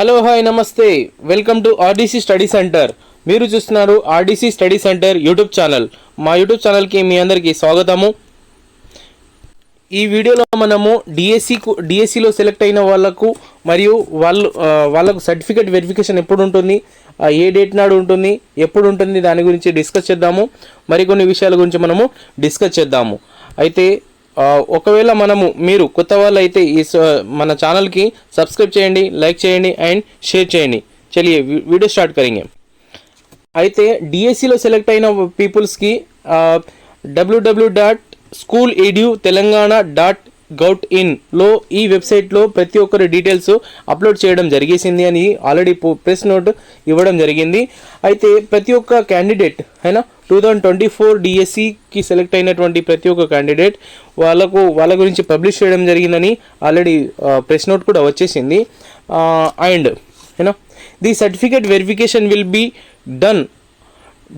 Hello hi namaste. Welcome to RDC study centre. మీరు చూస్తున్నారు RDC study centre YouTube channel. మా YouTube ఛానల్కి మీ అందరికీ స్వాగతము. ఈ వీడియోలో మనము డిఎస్సికు డిఎస్సిలో సెలెక్ట్ అయిన వాళ్ళకు మరియు వాళ్ళు వాళ్ళకు సర్టిఫికేట్ వెరిఫికేషన్ ఎప్పుడు ఉంటుంది ఏ డేట్ నాడు ఉంటుంది ఎప్పుడు ఉంటుంది దాని గురించి డిస్కస్ చేద్దాము. మరికొన్ని విషయాల గురించి మనము డిస్కస్ చేద్దాము. అయితే ఒకవేళ మనము మీరు కొత్త వాళ్ళు అయితే ఈ స- మన ఛానల్కి సబ్స్క్రైబ్ చేయండి లైక్ చేయండి అండ్ షేర్ చేయండి. చలియే వీ- వీడియో స్టార్ట్ కరింగే. అయితే డిఎస్సిలో సెలెక్ట్ అయిన పీపుల్స్కి WW dot school edu Telangana dot gov ఇన్లో ఈ వెబ్సైట్లో ప్రతి ఒక్కరి డీటెయిల్స్ అప్లోడ్ చేయడం జరిగేసింది అని ఆల్రెడీ ప్రెస్ నోట్ ఇవ్వడం జరిగింది. అయితే ప్రతి ఒక్క క్యాండిడేట్ అయినా టూ థౌజండ్ ట్వంటీ ఫోర్ డిఎస్సికి సెలెక్ట్ అయినటువంటి ప్రతి ఒక్క క్యాండిడేట్ వాళ్ళకు వాళ్ళ గురించి పబ్లిష్ చేయడం జరిగిందని ఆల్రెడీ ప్రెస్ నోట్ కూడా వచ్చేసింది. And you know the certificate verification will be done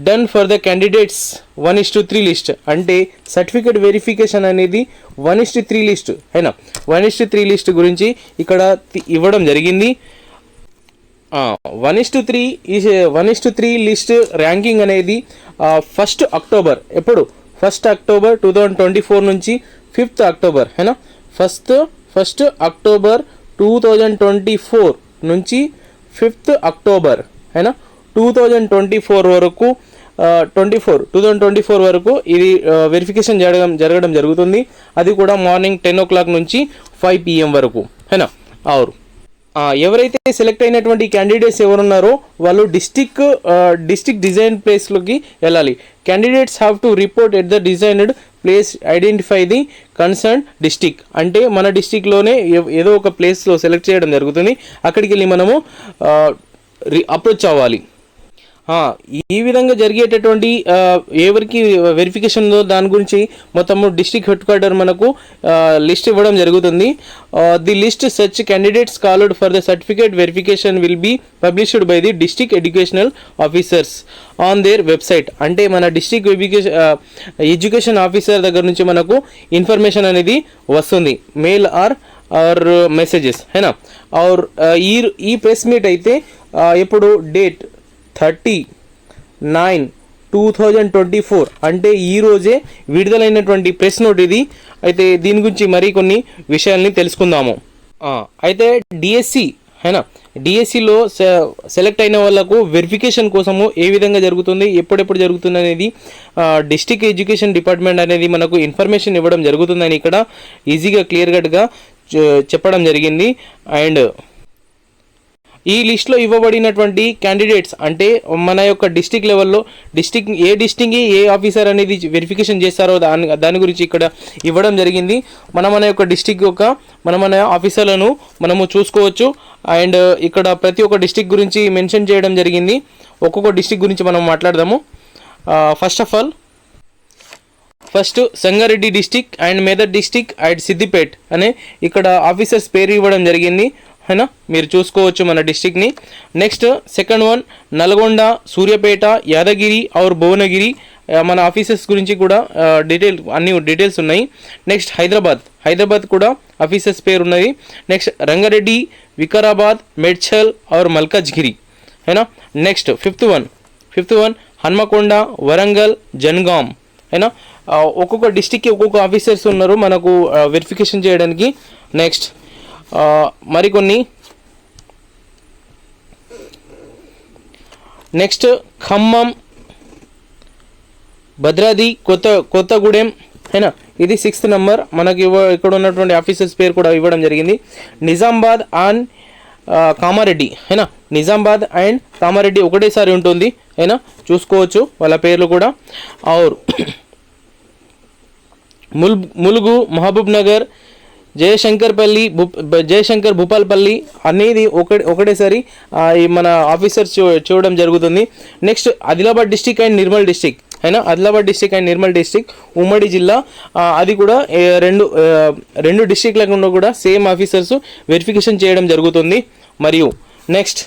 done for the candidates one is to three list అంటే సర్టిఫికేట్ వెరిఫికేషన్ అనేది one is to three list అయినా one is to three list గురించి ఇక్కడ ఇవ్వడం జరిగింది. One is to three one is to three list ranking అనేది first October ఎప్పుడు? First October two thousand twenty four నుంచి fifth October హేనా first first October two thousand twenty four నుంచి fifth October హేనా two thousand twenty four వరకు twenty four two thousand twenty four వరకు ఇది verification జరగడం జరగడం జరుగుతుంది. అది కూడా మార్నింగ్ టెన్ ఓ క్లాక్ నుంచి ఫైవ్ పిఎం వరకు హేనా అవురు ఎవరైతే సెలెక్ట్ అయినటువంటి క్యాండిడేట్స్ ఎవరున్నారో వాళ్ళు డిస్టిక్ డిస్టిక్ డిజైన్ ప్లేస్లోకి వెళ్ళాలి. Candidates have to report at the designed place identify the concern district అంటే మన డిస్టిక్లోనే ఏదో ఒక ప్లేస్లో సెలెక్ట్ చేయడం జరుగుతుంది. అక్కడికి వెళ్ళి మనము అప్రోచ్ అవ్వాలి. ఈ విధంగా జరిగేటటువంటి ఎవరికి వెరిఫికేషన్ ఉందో దాని గురించి మొత్తము డిస్ట్రిక్ట్ హెడ్ క్వార్టర్ మనకు లిస్ట్ ఇవ్వడం జరుగుతుంది. The list such candidates called for the certificate verification will be published by the district educational officers on their website అంటే మన డిస్ట్రిక్ట్ ఎడ్యుకేషన్ ఎడ్యుకేషన్ ఆఫీసర్ దగ్గర నుంచి మనకు ఇన్ఫర్మేషన్ అనేది వస్తుంది. మెయిల్ ఆర్ ఆర్ మెసేజెస్ హేనా? ఆర్ ఈ ఈ ప్రెస్ మీట్ అయితే ఎప్పుడు date thirty nine two thousand twenty four అంటే ఈరోజే విడుదలైనటువంటి ప్రెస్ నోట్ ఇది. అయితే దీని గురించి మరి కొన్ని విషయాల్ని తెలుసుకుందాము. అయితే డిఎస్సి హైనా? డిఎస్సిలో సెలెక్ట్ అయిన వాళ్ళకు వెరిఫికేషన్ కోసము ఏ విధంగా జరుగుతుంది ఎప్పుడెప్పుడు జరుగుతుంది అనేది డిస్టిక్ ఎడ్యుకేషన్ డిపార్ట్మెంట్ అనేది మనకు ఇన్ఫర్మేషన్ ఇవ్వడం జరుగుతుందని ఇక్కడ ఈజీగా క్లియర్ కట్గా చెప్పడం జరిగింది. అండ్ ఈ లిస్ట్లో ఇవ్వబడినటువంటి క్యాండిడేట్స్ అంటే మన యొక్క డిస్టిక్ లెవెల్లో డిస్టిక్ ఏ డిస్టిక్ ఏ ఆఫీసర్ అనేది వెరిఫికేషన్ చేస్తారో దాని దాని గురించి ఇక్కడ ఇవ్వడం జరిగింది. మన మన యొక్క డిస్టిక్ యొక్క మన మన ఆఫీసర్లను మనము చూసుకోవచ్చు. అండ్ ఇక్కడ ప్రతి ఒక్క డిస్టిక్ గురించి మెన్షన్ చేయడం జరిగింది. ఒక్కొక్క డిస్టిక్ గురించి మనం మాట్లాడదాము. First of all first Sangareddy district and Medak district and Siddipet అనే ఇక్కడ ఆఫీసర్స్ పేరు ఇవ్వడం జరిగింది. అయినా మీరు చూసుకోవచ్చు మన డిస్టిక్ని next second one Nalgonda Suryapet Yadagiri or Bhuvanagiri మన ఆఫీసెస్ గురించి కూడా డీటెయిల్ అన్ని డీటెయిల్స్ ఉన్నాయి. నెక్స్ట్ హైదరాబాద్. హైదరాబాద్ కూడా ఆఫీసెస్ పేరు ఉన్నది నెక్స్ట్ రంగారెడ్డి వికారాబాద్ మెడ్చల్ ఆర్ మల్కాజ్గిరి. అయినా next fifth one. Fifth one Hanamkonda Warangal Jangaon. అయినా ఒక్కొక్క డిస్టిక్కి ఒక్కొక్క ఆఫీసర్స్ ఉన్నారు. మనకు వెరిఫికేషన్ చేయడానికి. నెక్స్ట్ మరికొన్ని. నెక్స్ట్ ఖమ్మం భద్రాది కొత్త కొత్తగూడెం అయినా ఇది సిక్స్త్ నెంబర్ మనకి ఇవ్వ ఇక్కడ ఉన్నటువంటి ఆఫీసర్స్ పేరు కూడా ఇవ్వడం జరిగింది. నిజామాబాద్ అండ్ కామారెడ్డి అయినా నిజామాబాద్ అండ్ కామారెడ్డి ఒకటేసారి ఉంటుంది అయినా చూసుకోవచ్చు వాళ్ళ పేర్లు కూడా. ఆర్ ముల్ ములుగు మహబూబ్ నగర్ జయశంకర్పల్లి భూ జయశంకర్ భూపాల్పల్లి అనేది ఒక ఒకటేసారి ఆ, ఈ మన ఆఫీసర్స్ చూ చూడడం జరుగుతుంది next Adilabad district and Nirmal district అయినా Adilabad district and Nirmal district ఉమ్మడి జిల్లా ఆ, అది కూడా ఏ, రెండు ఆ, రెండు డిస్టిక్లకు కూడా సేమ్ ఆఫీసర్స్ వెరిఫికేషన్ చేయడం జరుగుతుంది మరియు నెక్స్ట్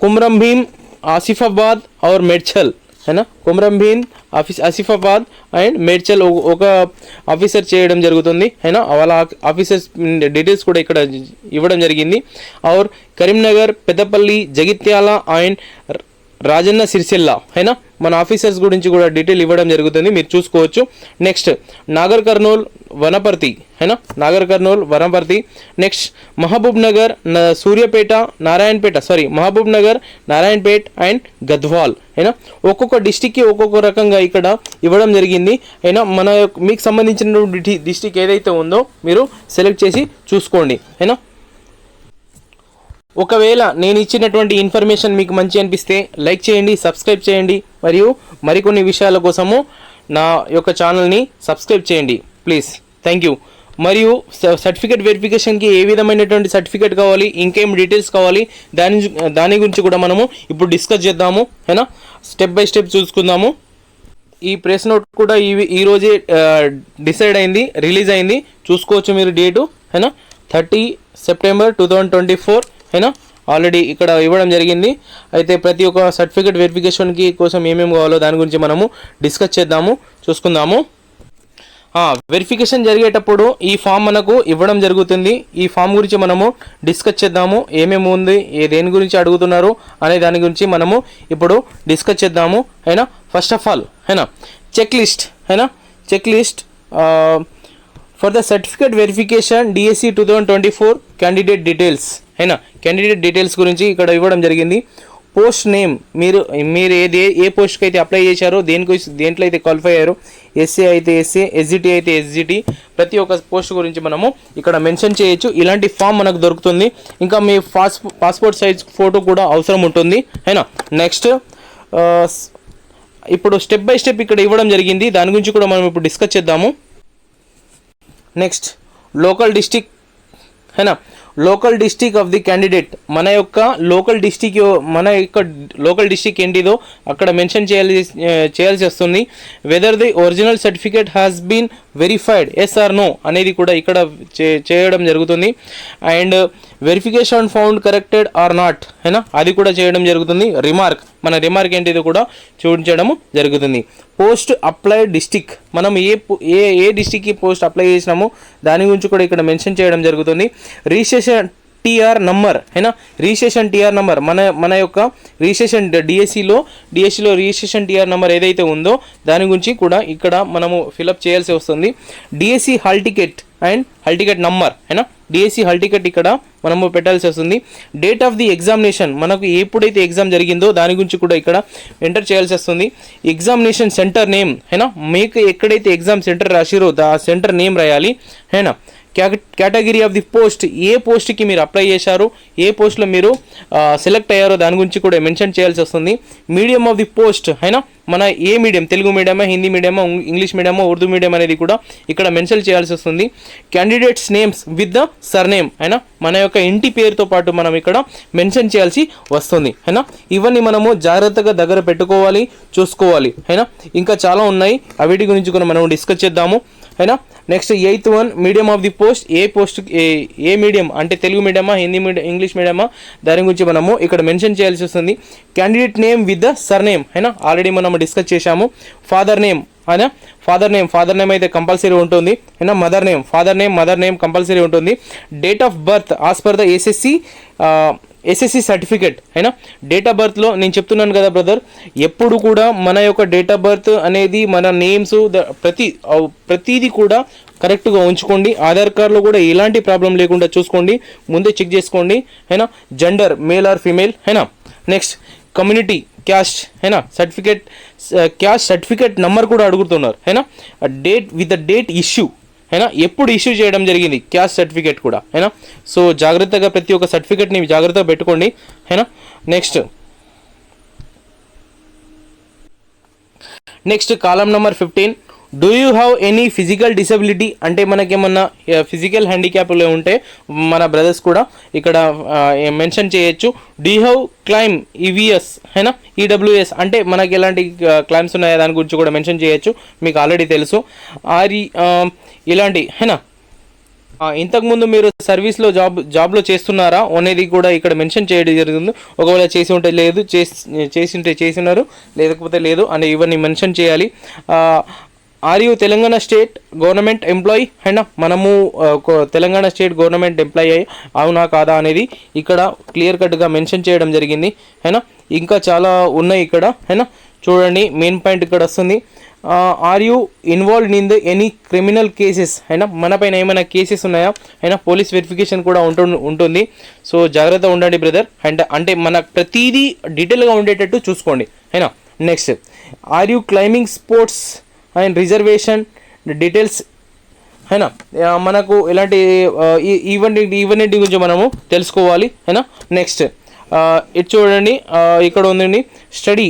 కుమ్రం భీమ్ ఆసిఫాబాద్ और मेडछल है ना कुमरम भीम ఆఫీస్ ఆసిఫాబాద్ అండ్ మేడ్చల్ ఒక- ఆఫీసర్ చేయడం జరుగుతుంది. అయినా వాళ్ళ ఆఫీసర్స్ డీటెయిల్స్ కూడా ఇక్కడ ఇవ్వడం జరిగింది. ఆర్ కరీంనగర్ పెద్దపల్లి జగిత్యాల అండ్ రాజన్న సిరిసిల్ల అయినా మన ఆఫీసర్స్ గురించి కూడా డీటెయిల్ ఇవ్వడం జరుగుతుంది మీరు చూసుకోవచ్చు. నెక్స్ట్ నాగర్ కర్నూల్ వనపర్తి అయినా Nagarkurnool Wanaparthy. Next Mahabubnagar Suryapet Narayanpet sorry Mahabubnagar Narayanpet and Gadwal అయినా ఒక్కొక్క డిస్టిక్కి ఒక్కొక్క రకంగా ఇక్కడ ఇవ్వడం జరిగింది. అయినా మన యొక్క- మీకు సంబంధించిన డిస్టిక్ ఏదైతే ఉందో మీరు సెలెక్ట్ చేసి చూసుకోండి అయినా ఒకవేళ నేను ఇచ్చినటువంటి ఇన్ఫర్మేషన్ మీకు మంచి అనిపిస్తే లైక్ చేయండి సబ్స్క్రైబ్ చేయండి మరియు మరికొన్ని విషయాల కోసము నా యొక్క ఛానల్ని సబ్స్క్రైబ్ చేయండి. ప్లీజ్. Thank you. మరియు సర్టిఫికేట్ వెరిఫికేషన్కి ఏ విధమైనటువంటి సర్టిఫికేట్ కావాలి ఇంకేం డీటెయిల్స్ కావాలి దాని దాని గురించి కూడా మనము ఇప్పుడు డిస్కస్ చేద్దాము. ఏనా స్టెప్ బై స్టెప్ చూసుకుందాము. ఈ ప్రెస్ నోట్ కూడా ఈ ఈరోజే డిసైడ్ అయింది రిలీజ్ అయింది. చూసుకోవచ్చు మీరు డేటు. అయినా thirty September two thousand twenty four. అయినా? ఆల్రెడీ ఇక్కడ ఇవ్వడం జరిగింది. అయితే ప్రతి ఒక్క సర్టిఫికేట్ వెరిఫికేషన్కి కోసం ఏమేమి కావాలో దాని గురించి మనము డిస్కస్ చేద్దాము చూసుకుందాము. వెరిఫికేషన్ జరిగేటప్పుడు ఈ ఫామ్ మనకు ఇవ్వడం జరుగుతుంది. ఈ ఫామ్ గురించి మనము డిస్కస్ చేద్దాము. ఏమేమి ఉంది ఏ దేని గురించి అడుగుతున్నారు అనే దాని గురించి మనము ఇప్పుడు డిస్కస్ చేద్దాము. అయినా? ఫస్ట్ ఆఫ్ ఆల్ అయినా? చెక్ లిస్ట్ అయినా? Check list for the certificate verification DSC two thousand twenty four candidate details అయినా క్యాండిడేట్ డీటెయిల్స్ గురించి ఇక్కడ ఇవ్వడం జరిగింది. పోస్ట్ నేమ్ మీరు మీరు ఏది ఏ పోస్ట్కి అయితే అప్లై చేశారో దేనికి దేంట్లో అయితే క్వాలిఫై అయ్యారో ఎస్సీ అయితే ఎస్సీ ఎస్జిటి అయితే ఎస్జిటి ప్రతి ఒక్క పోస్ట్ గురించి మనము ఇక్కడ మెన్షన్ చేయొచ్చు. ఇలాంటి ఫామ్ మనకు దొరుకుతుంది. ఇంకా మీ పాస్ పాస్పోర్ట్ సైజ్ ఫోటో కూడా అవసరం ఉంటుంది. అయినా నెక్స్ట్ ఇప్పుడు స్టెప్ బై స్టెప్ ఇక్కడ ఇవ్వడం జరిగింది. దాని గురించి కూడా మనం ఇప్పుడు డిస్కస్ చేద్దాము. నెక్స్ట్ లోకల్ డిస్టిక్ హైనా local district of the candidate మన యొక్క లోకల్ డిస్టిక్ మన యొక్క లోకల్ డిస్టిక్ ఏంటిదో అక్కడ మెన్షన్ చేయాలి చేయాల్సి వస్తుంది whether the original certificate has been verified yes or no అనేది కూడా ఇక్కడ చే- చేయడం జరుగుతుంది and verification found corrected or not అయినా అది కూడా చేయడం జరుగుతుంది. రిమార్క్ మన రిమార్క్ ఏంటిది కూడా చూపించడం జరుగుతుంది. పోస్ట్ అప్లై డిస్టిక్ మనం ఏ పో- ఏ ఏ డిస్టిక్కి పోస్ట్ అప్లై చేసినామో దాని గురించి కూడా ఇక్కడ మెన్షన్ చేయడం జరుగుతుంది. రిజిస్ట్రేషన్ టీఆర్ నంబర్ అయినా రిజిస్ట్రేషన్ టీఆర్ నంబర్ మన మన యొక్క రిజిస్ట్రేషన్ డిఎస్సిలో డిఎస్సిలో రిజిస్ట్రేషన్ టీఆర్ నంబర్ ఏదైతే ఉందో దాని గురించి కూడా ఇక్కడ మనము ఫిలప్ చేయాల్సి వస్తుంది. DSC hall ticket and hall ticket number అయినా డిఎస్సి హల్ టికెట్ ఇక్కడ మనము పెట్టాల్సి వస్తుంది. డేట్ ఆఫ్ ది ఎగ్జామినేషన్ మనకు ఎప్పుడైతే ఎగ్జామ్ జరిగిందో దాని గురించి కూడా ఇక్కడ ఎంటర్ చేయాల్సి వస్తుంది. ఎగ్జామినేషన్ సెంటర్ నేమ్ హైనా? మీకు ఎక్కడైతే ఎగ్జామ్ సెంటర్ రాసిరో ఆ సెంటర్ నేమ్ రాయాలి హైనా? కేటగిరీ ఆఫ్ ది పోస్ట్ ఏ పోస్ట్కి మీరు అప్లై చేశారు ఏ పోస్ట్లో మీరు సెలెక్ట్ అయ్యారో దాని గురించి కూడా మెన్షన్ చేయాల్సి వస్తుంది. మీడియం ఆఫ్ ది పోస్ట్ అయినా మన ఏ మీడియం తెలుగు మీడియమా హిందీ మీడియమా ఇంగ్లీష్ మీడియమా ఉర్దూ మీడియం అనేది కూడా ఇక్కడ మెన్షన్ చేయాల్సి వస్తుంది. Candidates names with the surname అయినా మన యొక్క ఇంటి పేరుతో పాటు మనం ఇక్కడ మెన్షన్ చేయాల్సి వస్తుంది. అయినా ఇవన్నీ మనము జాగ్రత్తగా దగ్గర పెట్టుకోవాలి చూసుకోవాలి. అయినా ఇంకా చాలా ఉన్నాయి అవిటి గురించి కూడా మనం డిస్కస్ చేద్దాము. అయినా next eighth one medium of the post A post ఏ ఏ మీడియం అంటే తెలుగు మీడియమా హిందీ మీడియం ఇంగ్లీష్ మీడియమా దాని గురించి మనము ఇక్కడ మెన్షన్ చేయాల్సి వస్తుంది. Candidate name with the surname అయినా ఆల్రెడీ మనం డిస్కస్ చేశాము. ఫాదర్ నేమ్ అయినా ఫాదర్ నేమ్ ఫాదర్ నేమ్ అయితే కంపల్సరీ ఉంటుంది. అయినా mother name father name mother name compulsory ఉంటుంది. Date of birth as per the SSC SSC certificate అయినా? డేట్ ఆఫ్ బర్త్లో నేను చెప్తున్నాను కదా బ్రదర్ ఎప్పుడు కూడా మన యొక్క డేట్ ఆఫ్ బర్త్ అనేది మన నేమ్స్ ప్రతి ప్రతిదీ కూడా కరెక్ట్గా ఉంచుకోండి. ఆధార్ కార్డులో కూడా ఎలాంటి ప్రాబ్లం లేకుండా చూసుకోండి. ముందే చెక్ చేసుకోండి. అయినా? జెండర్ మేల్ ఆర్ ఫీమేల్ అయినా? నెక్స్ట్ కమ్యూనిటీ క్యాస్ట్ అయినా? సర్టిఫికేట్ క్యాస్ట్ సర్టిఫికేట్ నెంబర్ కూడా అడుగుతున్నారు. అయినా? Date with the date issue అయినా ఎప్పుడు ఇష్యూ చేయడం జరిగింది. క్యాస్ట్ సర్టిఫికేట్ కూడా అయినా సో జాగ్రత్తగా ప్రతి ఒక్క సర్టిఫికేట్ని జాగ్రత్తగా పెట్టుకోండి అయినా next. Next column number fifteen. Do you have any physical disability అంటే మనకేమన్నా ఫిజికల్ హ్యాండిక్యాప్లు ఉంటే మన బ్రదర్స్ కూడా ఇక్కడ మెన్షన్ చేయొచ్చు. డూ హ్యావ్ క్లైమ్ ఈవీఎస్ హైనా? ఈడబ్ల్యూఎస్ అంటే మనకి ఎలాంటి క్లైమ్స్ ఉన్నాయో? దాని గురించి కూడా మెన్షన్ చేయొచ్చు. మీకు ఆల్రెడీ తెలుసు. ఆర్ ఇలాంటి హైనా? ఇంతకుముందు మీరు సర్వీస్లో జాబ్ జాబ్లో చేస్తున్నారా? అనేది కూడా ఇక్కడ మెన్షన్ చేయడం జరుగుతుంది ఒకవేళ చేసి ఉంటే లేదు చేసి చేసి ఉంటే చేసినారు లేకపోతే లేదు అని ఇవన్నీ మెన్షన్ చేయాలి. Are you Telangana state government employee అయినా మనము తెలంగాణ స్టేట్ గవర్నమెంట్ ఎంప్లాయీ అయ్యి అవునా కాదా అనేది ఇక్కడ క్లియర్ కట్గా మెన్షన్ చేయడం జరిగింది. అయినా ఇంకా చాలా ఉన్నాయి ఇక్కడ. అయినా చూడండి మెయిన్ పాయింట్ ఇక్కడ వస్తుంది. Are you involved in the any criminal cases అయినా మనపైన ఏమైనా కేసెస్ ఉన్నాయా? అయినా పోలీస్ వెరిఫికేషన్ కూడా ఉంటు ఉంటుంది. సో జాగ్రత్త ఉండండి బ్రదర్ అండ్ అంటే మన ప్రతిదీ డీటెయిల్గా ఉండేటట్టు చూసుకోండి. అయినా next are you claiming sports and reservation details అయినా మనకు ఎలాంటి ఈవెంట్ ఈవెంట్ గురించి మనము తెలుసుకోవాలి అయినా నెక్స్ట్. ఇటు చూడండి ఇక్కడ ఉందండి. Study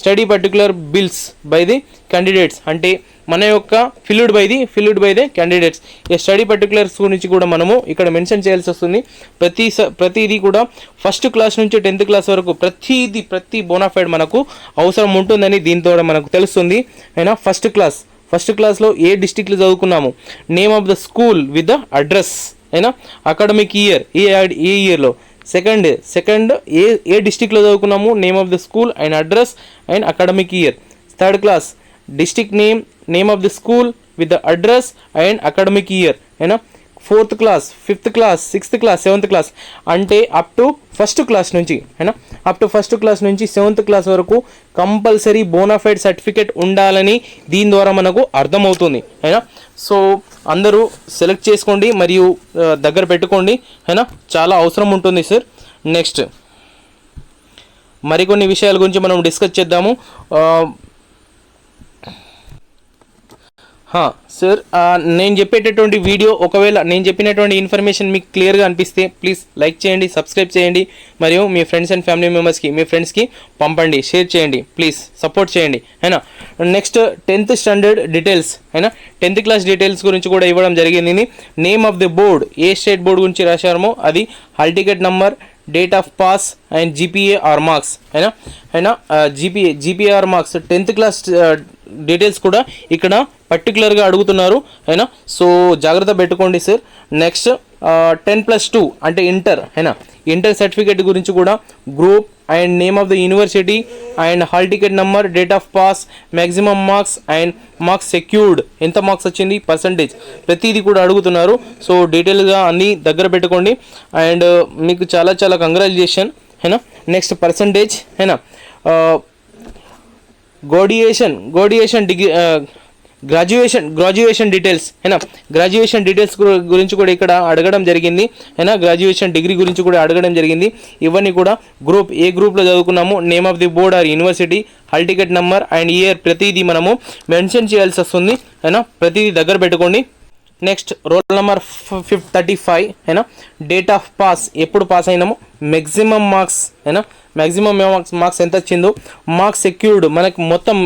study particular filled by the candidates అంటే మన యొక్క filled by the filled by the candidates ఈ స్టడీ పర్టికులర్స్ గురించి కూడా మనము ఇక్కడ మెన్షన్ చేయాల్సి వస్తుంది. ప్రతి ప్రతిదీ కూడా ఫస్ట్ క్లాస్ నుంచి టెన్త్ క్లాస్ వరకు ప్రతిదీ ప్రతి బోనాఫైడ్ మనకు అవసరం ఉంటుందని దీంతో కూడా మనకు తెలుస్తుంది. అయినా ఫస్ట్ క్లాస్ ఫస్ట్ క్లాస్లో ఏ డిస్టిక్లో చదువుకున్నాము? Name of the school with the address అయినా అకాడమిక్ ఇయర్ ఏ ఏ ఇయర్లో సెకండ్ సెకండ్ ఏ ఏ డిస్టిక్లో చదువుకున్నాము? Name of the school and address and academic year. Third class district name name of the school with the address and academic year. అయినా fourth class fifth class sixth class seventh class అంటే up to first class నుంచి అయినా up to first class నుంచి seventh class వరకు compulsory bonafide certificate ఉండాలని దీని ద్వారా మనకు అర్థమవుతుంది అయినా సో అందరూ సెలెక్ట్ చేసుకోండి మరియు దగ్గర పెట్టుకోండి అయినా చాలా అవసరం ఉంటుంది సార్ నెక్స్ట్ మరికొన్ని విషయాల గురించి మనం డిస్కస్ చేద్దాము ఆ, హా, సార్ నేను చెప్పేటటువంటి వీడియో ఒకవేళ నేను చెప్పినటువంటి ఇన్ఫర్మేషన్ మీకు క్లియర్గా అనిపిస్తే ప్లీజ్ లైక్ చేయండి సబ్స్క్రైబ్ చేయండి మరియు మీ ఫ్రెండ్స్ అండ్ ఫ్యామిలీ మెంబర్స్కి మీ ఫ్రెండ్స్కి పంపండి షేర్ చేయండి ప్లీజ్ సపోర్ట్ చేయండి అయినా నెక్స్ట్ టెన్త్ స్టాండర్డ్ డీటెయిల్స్ అయినా టెన్త్ క్లాస్ డీటెయిల్స్ గురించి కూడా ఇవ్వడం జరిగింది. నేమ్ ఆఫ్ ది బోర్డ్ ఏ స్టేట్ బోర్డ్ గురించి రాశారమో అది hall ticket number date of pass and GPA or marks అయినా అయినా GPA GPR marks tenth class details కూడా ఇక్కడ పర్టికులర్గా అడుగుతున్నారు. అయినా? సో జాగ్రత్త పెట్టుకోండి sir next ten plus two అంటే ఇంటర్ అయినా? ఇంటర్ సర్టిఫికేట్ గురించి కూడా group and name of the university and hall ticket number date of pass maximum marks and marks secured ఎంత మార్క్స్ వచ్చింది? పర్సంటేజ్ ప్రతిదీ కూడా అడుగుతున్నారు. సో డీటెయిల్గా అన్నీ దగ్గర పెట్టుకోండి. అండ్ మీకు చాలా చాలా కంగ్రాచులేషన్ అయినా? నెక్స్ట్ పర్సంటేజ్ అయినా? Graduation graduation degree graduation graduation details అయినా గ్రాడ్యుయేషన్ డీటెయిల్స్ గురించి కూడా ఇక్కడ అడగడం జరిగింది అయినా గ్రాడ్యుయేషన్ డిగ్రీ గురించి కూడా అడగడం జరిగింది. ఇవన్నీ కూడా గ్రూప్ ఏ గ్రూప్లో చదువుకున్నాము name of the board or university hall ticket number and year ప్రతిదీ మనము మెన్షన్ చేయాల్సి వస్తుంది అయినా ప్రతిదీ దగ్గర పెట్టుకోండి. Next roll number fif thirty five అయినా డేట్ ఆఫ్ పాస్ ఎప్పుడు పాస్ అయినాము? మ్యాక్సిమం మార్క్స్ అయినా మ్యాక్సిమం మార్క్స్ మార్క్స్ ఎంత వచ్చిందో? మార్క్స్ సెక్యూర్డ్ మనకు మొత్తం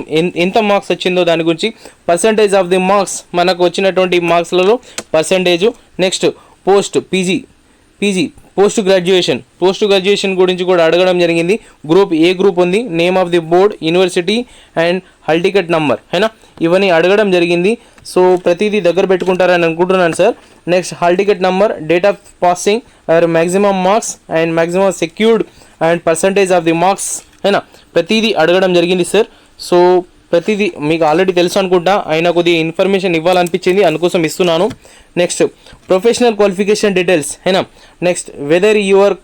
ఎంత మార్క్స్ వచ్చిందో దాని గురించి పర్సంటేజ్ ఆఫ్ ది మార్క్స్ మనకు వచ్చినటువంటి మార్క్స్లలో percentage next post PG PG post graduation post graduation గురించి కూడా అడగడం జరిగింది. గ్రూప్ ఏ గ్రూప్ ఉంది? Name of the board university and hall ticket number అయినా ఇవన్నీ అడగడం జరిగింది. సో ప్రతిదీ దగ్గర పెట్టుకుంటారని అనుకుంటున్నాను sir next hall ticket number date of passing or maximum marks and maximum secured and percentage of the marks అయినా ప్రతిదీ అడగడం జరిగింది సార్ సో ప్రతిదీ మీకు ఆల్రెడీ తెలుసు అనుకుంటా. అయినా కొద్దిగా ఇన్ఫర్మేషన్ ఇవ్వాలనిపించింది. అందుకోసం ఇస్తున్నాను. నెక్స్ట్ ప్రొఫెషనల్ క్వాలిఫికేషన్ డీటెయిల్స్ అయినా next whether your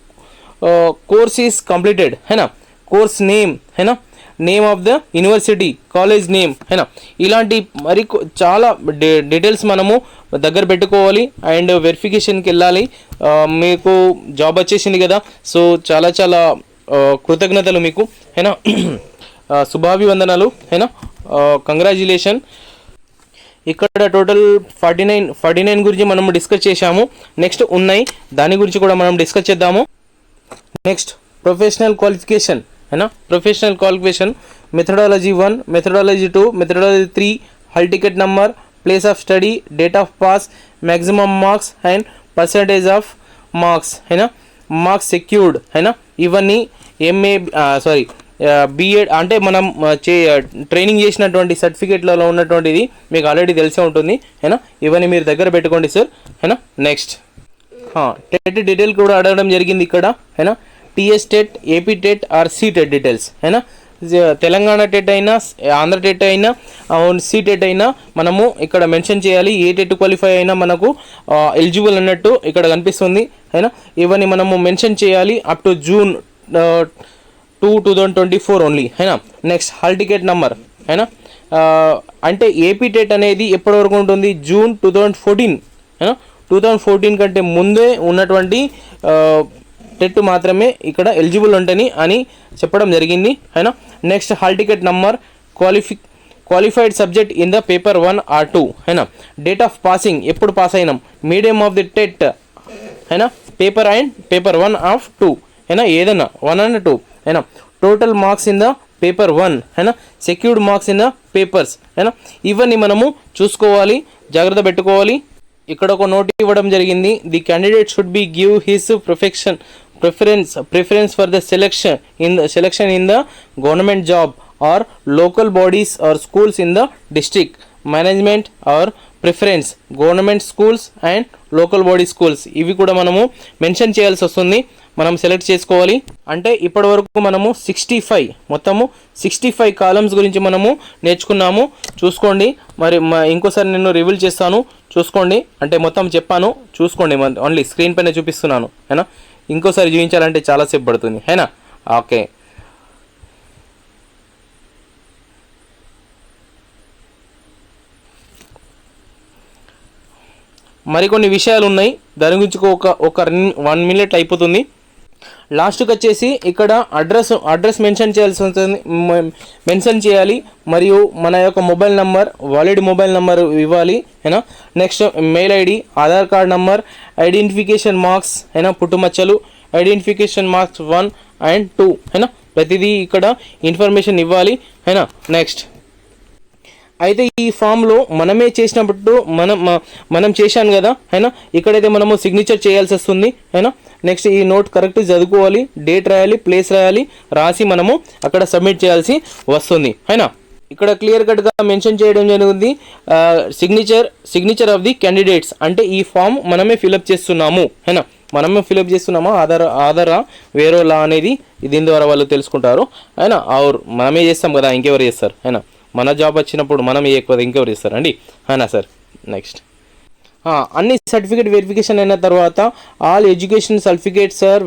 course is completed అయినా కోర్స్ నేమ్ అయినా name of the university college name అయినా ఇలాంటి మరి చాలా డే- డీటెయిల్స్ మనము దగ్గర పెట్టుకోవాలి అండ్ వెరిఫికేషన్కి వెళ్ళాలి. మీకు జాబ్ వచ్చేసింది కదా సో చాలా చాలా కృతజ్ఞతలు మీకు అయినా శుభాభివందనాలు అయినా కంగ్రాచులేషన్. ఇక్కడ total forty nine forty nine గురించి మనం డిస్కస్ చేశాము. నెక్స్ట్ ఉన్నాయి దాని గురించి కూడా మనం డిస్కస్ చేద్దాము. Next professional qualification. है professional qualification methodology one methodology two methodology three hall ticket number place of study date of pass maximum marks and percentage of marks है మార్క్స్ సెక్యూర్డ్ है ఇవన్నీ ఎంఏ సారీ బీఎడ్ అంటే మనం ఆ, చే training చేసినటువంటి సర్టిఫికేట్లలో ఉన్నటువంటిది మీకు ఆల్రెడీ తెలిసే ఉంటుంది ఏనా ఇవన్నీ మీరు దగ్గర పెట్టుకోండి సార్ ఏనా నెక్స్ట్ టెట్ డీటెయిల్ కూడా అడగడం జరిగింది ఇక్కడ ఏనా TS TET AP TET or C TET details అయినా తెలంగాణ టెట్ అయినా ఆంధ్ర టెట్ అయినా సి టెట్ అయినా మనము ఇక్కడ మెన్షన్ చేయాలి ఏ టెట్ క్వాలిఫై అయినా మనకు ఎలిజిబుల్ అన్నట్టు ఇక్కడ కనిపిస్తుంది అయినా ఇవన్నీ మనము మెన్షన్ చేయాలి up to June two two thousand twenty four only అయినా నెక్స్ట్ హాల్ టికెట్ నెంబర్ అయినా అంటే ఏపీ టెట్ అనేది ఎప్పటి వరకు ఉంటుంది జూన్ టూ థౌజండ్ ఫోర్టీన్ అయినా టూ థౌజండ్ ఫోర్టీన్ కంటే ముందే ఉన్నటువంటి టెట్ మాత్రమే ఇక్కడ ఎలిజిబుల్ ఉంటని అని చెప్పడం జరిగింది అయినా next hall ticket number quali qualified subject in the paper one or two అయినా డేట్ ఆఫ్ పాసింగ్ ఎప్పుడు పాస్ అయినాం? మీడియం ఆఫ్ ది టెట్ అయినా paper and paper one of two అయినా ఏదైనా వన్ అండ్ టూ అయినా total marks in the paper one అయినా secured marks in the papers అయినా ఇవన్నీ మనము చూసుకోవాలి జాగ్రత్త పెట్టుకోవాలి. ఇక్కడ ఒక నోట్ ఇవ్వడం జరిగింది. The candidate should be give his profession preference preference for the selection in the selection in the government job or local bodies or schools in the district management or preference government schools and local body schools ఇవి కూడా మనము mention చేయాల్సి వస్తుంది. మనం select చేసుకోవాలి. అంటే ఇప్పటి వరకు మనము సిక్స్టీ ఫైవ్ మొత్తము సిక్స్టీ ఫైవ్ కాలమ్స్ గురించి మనము నేర్చుకున్నాము. చూసుకోండి. మరి మ- ఇంకోసారి నేను రివీల్ చేస్తాను. చూసుకోండి. అంటే మొత్తం చెప్పాను. చూసుకోండి. ఓన్లీ స్క్రీన్ పైన చూపిస్తున్నాను. ఏనా? ఇంకోసారి చూపించాలంటే చాలాసేపు పడుతుంది. హేనా? ఓకే. మరికొన్ని విషయాలు ఉన్నాయి దాని గురించి ఒక ఒక వన్ మినిట్ అయిపోతుంది. లాస్ట్కి వచ్చేసి ఇక్కడ అడ్రస్ అడ్రస్ మెన్షన్ చేయాల్సి ఉంటుంది మెన్షన్ చేయాలి మరియు మన యొక్క mobile number valid mobile number ఇవ్వాలి ఏనా? Next mail ID Aadhaar card number identification marks అయినా పుట్టుమచ్చలు identification marks one and two అయినా ప్రతిదీ ఇక్కడ ఇన్ఫర్మేషన్ ఇవ్వాలి అయినా నెక్స్ట్. అయితే ఈ ఫామ్లో మనమే చేసినప్పుడు మనం మనం చేశాను కదా అయినా ఇక్కడైతే మనము సిగ్నేచర్ చేయాల్సి వస్తుంది అయినా నెక్స్ట్ ఈ నోట్ కరెక్ట్ చదువుకోవాలి డేట్ రాయాలి ప్లేస్ రాయాలి రాసి మనము అక్కడ సబ్మిట్ చేయాల్సి వస్తుంది అయినా ఇక్కడ క్లియర్ కట్గా మెన్షన్ చేయడం జరిగింది signature signature of the candidates అంటే ఈ ఫామ్ మనమే ఫిలప్ చేస్తున్నాము అయినా మనమే ఫిలప్ చేస్తున్నామా ఆధార్ ఆధారా వేరేలా అనేది దీని ద్వారా వాళ్ళు తెలుసుకుంటారు అయినా ఆర్ మనమే చేస్తాం కదా ఇంకెవరు చేస్తారు అయినా మన జాబ్ వచ్చినప్పుడు మనం ఎక్కువ ఇంకెవరు అండి అయినా సార్ నెక్స్ట్ అన్ని సర్టిఫికేట్ వెరిఫికేషన్ అయిన తర్వాత all education certificates sir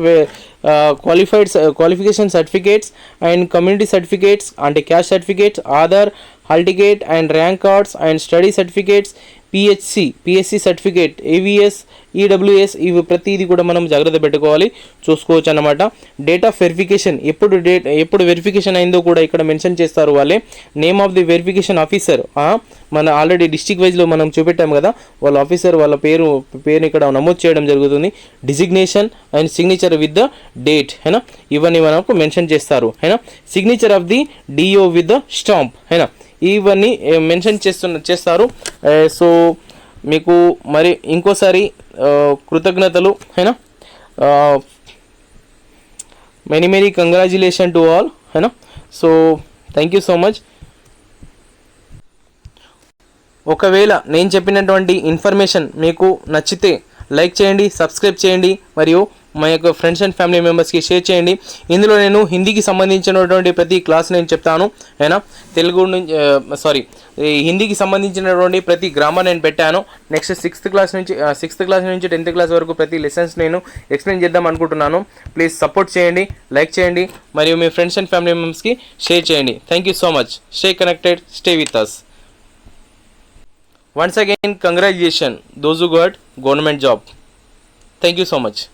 qualified qualification certificates and community certificates అంటే caste certificates Aadhaar hall ticket and rank cards and study certificates PHC PSC certificate AVS EWS ఇవి ప్రతిదీ కూడా మనం జాగ్రత్త పెట్టుకోవాలి. చూసుకోవచ్చు అనమాట డేట్ ఆఫ్ వెరిఫికేషన్ ఎప్పుడు డేట్ ఎప్పుడు వెరిఫికేషన్ అయిందో కూడా ఇక్కడ మెన్షన్ చేస్తారు వాళ్ళే. Name of the verification officer మన ఆల్రెడీ డిస్టిక్ వైజ్లో మనం చూపెట్టాం కదా వాళ్ళ ఆఫీసర్ వాళ్ళ పేరు పేరు ఇక్కడ నమోదు చేయడం జరుగుతుంది. Designation and signature with the date హైనా? ఇవన్నీ మనకు మెన్షన్ చేస్తారు హైనా? Signature of the DO with the stamp హైనా? ఇవన్నీ మెన్షన్ చేస్తున్న చేస్తారు. సో మీకు మరి ఇంకోసారి కృతజ్ఞతలు హైనా? Many many congratulation to all హైనా? So thank you so much ఒకవేళ నేను చెప్పినటువంటి ఇన్ఫర్మేషన్ మీకు నచ్చితే లైక్ చేయండి సబ్స్క్రైబ్ చేయండి మరియు మా యొక్క ఫ్రెండ్స్ అండ్ ఫ్యామిలీ మెంబర్స్కి షేర్ చేయండి. ఇందులో నేను హిందీకి సంబంధించినటువంటి ప్రతి క్లాస్ నేను చెప్తాను అయినా తెలుగు నుంచి సారీ హిందీకి సంబంధించినటువంటి ప్రతి గ్రామర్ నేను పెట్టాను. నెక్స్ట్ సిక్స్త్ క్లాస్ నుంచి సిక్స్త్ క్లాస్ నుంచి టెన్త్ క్లాస్ వరకు ప్రతి లెసన్స్ నేను ఎక్స్ప్లెయిన్ చేద్దాం అనుకుంటున్నాను. ప్లీజ్ సపోర్ట్ చేయండి లైక్ చేయండి మరియు మీ ఫ్రెండ్స్ అండ్ ఫ్యామిలీ మెంబర్స్కి షేర్ చేయండి. Thank you so much stay connected stay with us once again congratulations. Those who got government job. Thank you so much